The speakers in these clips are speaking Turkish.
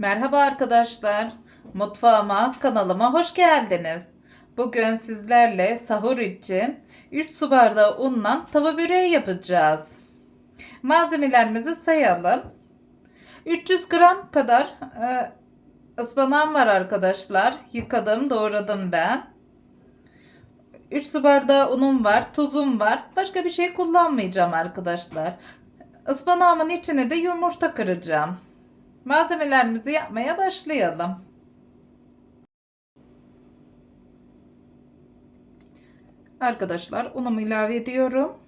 Merhaba arkadaşlar. Mutfağıma, kanalıma hoş geldiniz. Bugün sizlerle sahur için 3 su bardağı unla tava böreği yapacağız. Malzemelerimizi sayalım. 300 gram kadar e, ıspanağım var arkadaşlar. Yıkadım, doğradım ben. 3 su bardağı unum var, tuzum var. Başka bir şey kullanmayacağım arkadaşlar. Ispanağımın içine de yumurta kıracağım. Malzemelerimizi yapmaya başlayalım. Arkadaşlar unumu ilave ediyorum.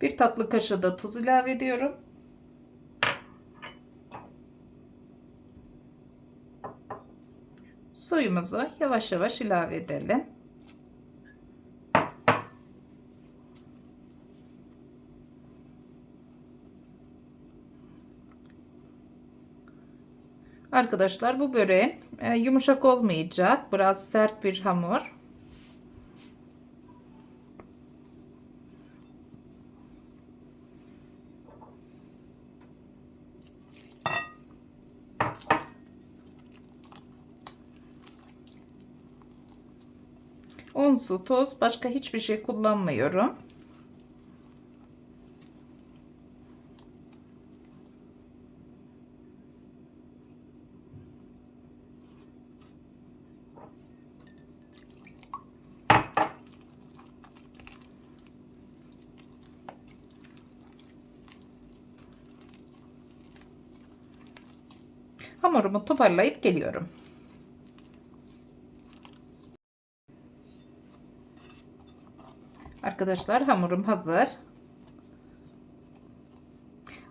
Bir tatlı kaşığı da tuz ilave ediyorum. Suyumuzu yavaş yavaş ilave edelim. Arkadaşlar bu böreğin e, yumuşak olmayacak. Biraz sert bir hamur. Su, toz başka hiçbir şey kullanmıyorum. Hamurumu toparlayıp geliyorum. Arkadaşlar hamurum hazır.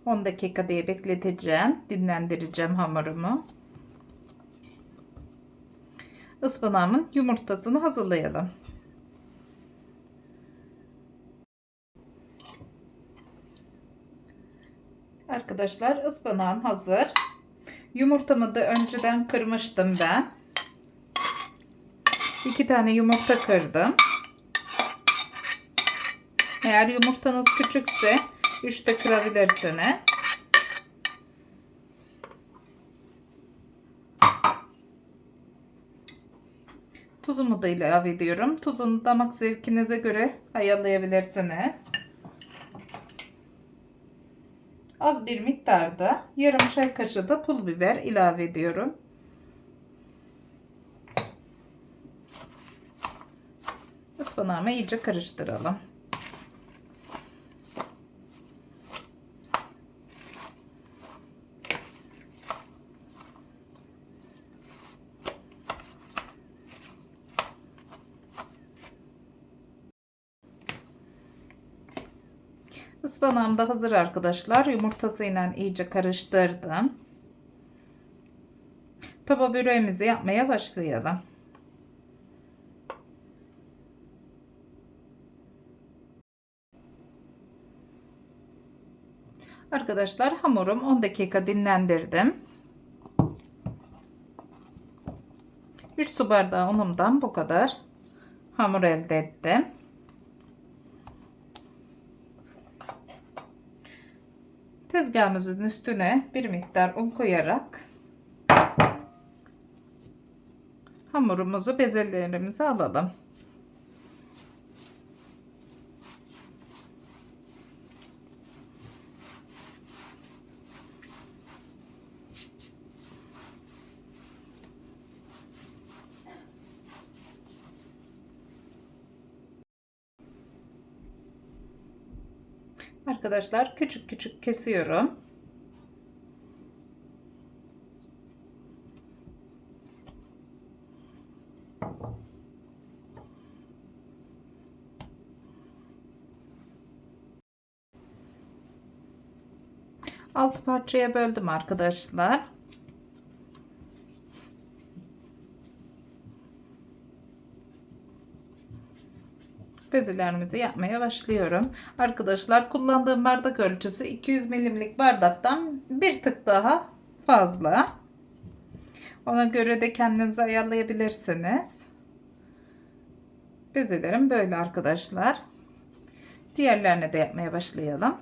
10 dakika diye bekleteceğim. Dinlendireceğim hamurumu. Ispanağımın yumurtasını hazırlayalım. Arkadaşlar ıspanağım hazır. Yumurtamı da önceden kırmıştım ben. İki tane yumurta kırdım. Eğer yumurtanız küçükse 3 de kırabilirsiniz. Tuzumu da ilave ediyorum. Tuzunu damak zevkinize göre ayarlayabilirsiniz. Az bir miktarda yarım çay kaşığı da pul biber ilave ediyorum. Ispanağımı iyice karıştıralım. Ispanağım da hazır arkadaşlar. Yumurtasıyla iyice karıştırdım. Tava böreğimizi yapmaya başlayalım. Arkadaşlar hamurum 10 dakika dinlendirdim. 3 su bardağı unumdan bu kadar hamur elde ettim. Tezgahımızın üstüne bir miktar un koyarak hamurumuzu bezelerimize alalım. Arkadaşlar küçük küçük kesiyorum. Altı parçaya böldüm arkadaşlar. Bezelerimizi yapmaya başlıyorum. Arkadaşlar kullandığım bardak ölçüsü 200 milimlik bardaktan bir tık daha fazla. Ona göre de kendinizi ayarlayabilirsiniz. Bezelerim böyle arkadaşlar. Diğerlerini de yapmaya başlayalım.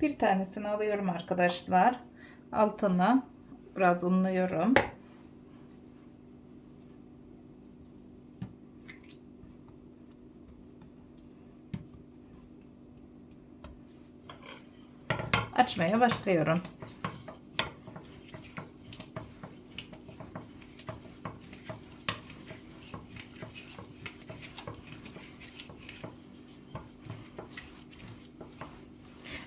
Bir tanesini alıyorum arkadaşlar. Altını biraz unluyorum. Açmaya başlıyorum.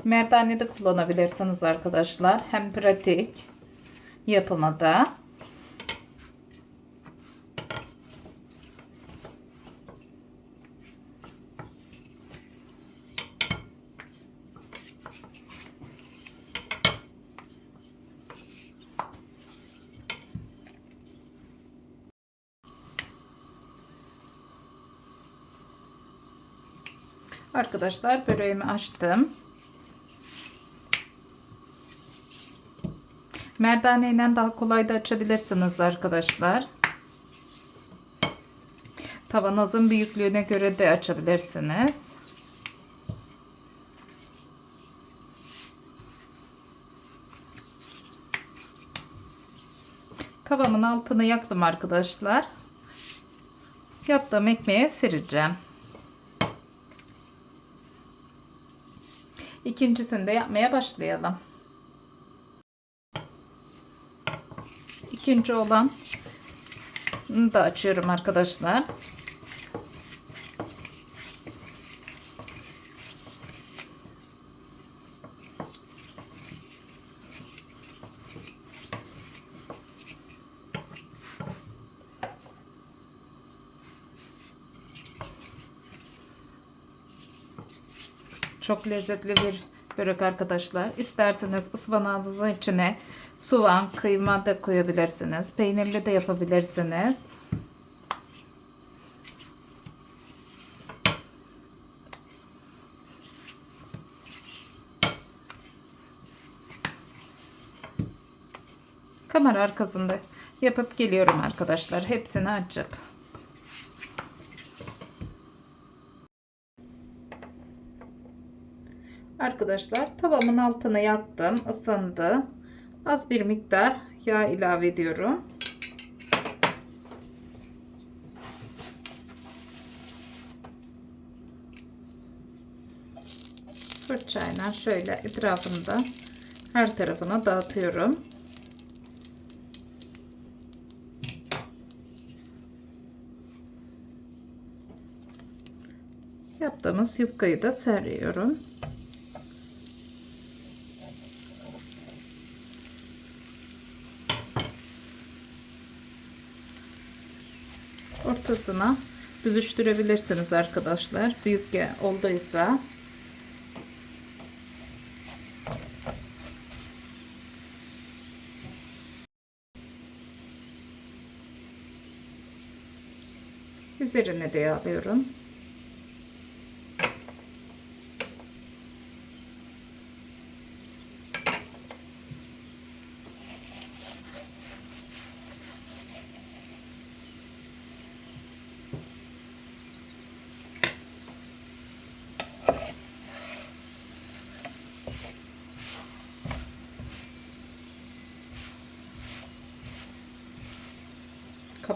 Merdane de kullanabilirsiniz arkadaşlar. Hem pratik yapımada. Arkadaşlar böreğimi açtım. Merdane ile daha kolay da açabilirsiniz arkadaşlar. Tavanızın büyüklüğüne göre de açabilirsiniz. Tavamın altını yaktım arkadaşlar. Yaptığım ekmeğe sereceğim. İkincisini de yapmaya başlayalım. İkinci olan da açıyorum arkadaşlar. Çok lezzetli bir börek arkadaşlar. İsterseniz ıspanağınızın içine soğan, kıyma da koyabilirsiniz. Peynirli de yapabilirsiniz. Kamera arkasında yapıp geliyorum arkadaşlar. Hepsini açıp. Arkadaşlar tavamın altına yaktım. ısındı. Az bir miktar yağ ilave ediyorum. Fırçayla şöyle etrafında her tarafına dağıtıyorum. Yaptığımız yufkayı da seriyorum. Ortasına büzüştürebilirsiniz arkadaşlar. Büyük olduysa. Üzerine de alıyorum.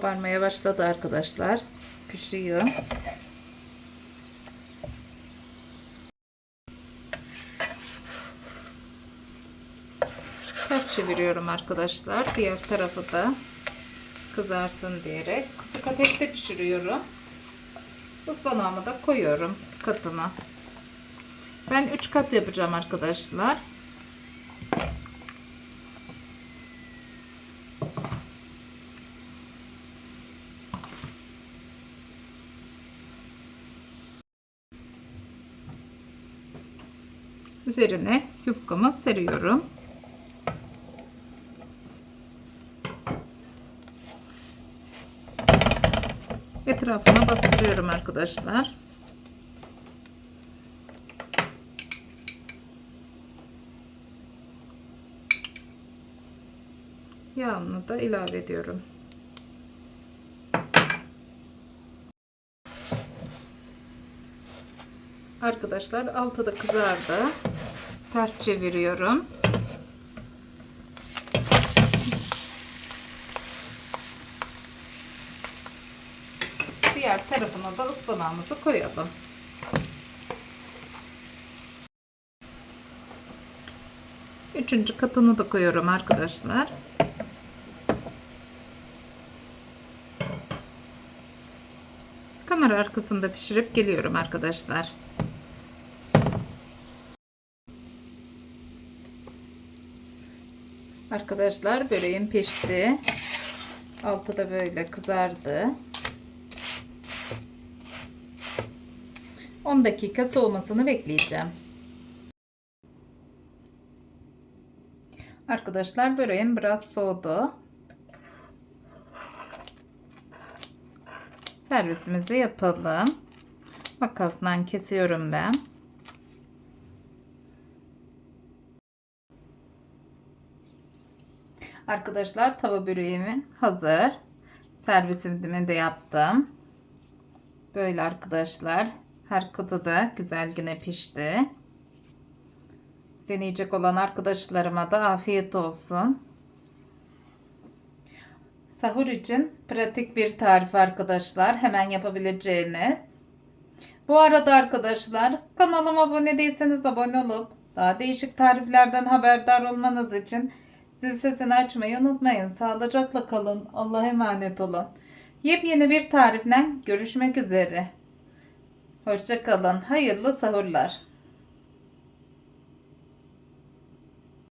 Kabarmaya başladı arkadaşlar. Pişiyor. Ters çeviriyorum arkadaşlar. Diğer tarafı da kızarsın diyerek. Kısık ateşte pişiriyorum. Ispanağımı da koyuyorum katına. Ben 3 kat yapacağım arkadaşlar. üzerine yufkamı seriyorum. Etrafına bastırıyorum arkadaşlar. Yağını da ilave ediyorum. Arkadaşlar altı da kızardı. Ters çeviriyorum. Diğer tarafına da ıspanağımızı koyalım. Üçüncü katını da koyuyorum arkadaşlar. Kamera arkasında pişirip geliyorum arkadaşlar. Arkadaşlar böreğim pişti. Altı da böyle kızardı. 10 dakika soğumasını bekleyeceğim. Arkadaşlar böreğim biraz soğudu. Servisimizi yapalım. Makasla kesiyorum ben. Arkadaşlar tava böreğimin hazır. Servisimi de yaptım. Böyle arkadaşlar. Her katı da güzel güne pişti. Deneyecek olan arkadaşlarıma da afiyet olsun. Sahur için pratik bir tarif arkadaşlar. Hemen yapabileceğiniz. Bu arada arkadaşlar kanalıma abone değilseniz abone olup daha değişik tariflerden haberdar olmanız için zil sesini açmayı unutmayın. Sağlıcakla kalın. Allah'a emanet olun. Yepyeni bir tarifle görüşmek üzere. Hoşçakalın. Hayırlı sahurlar.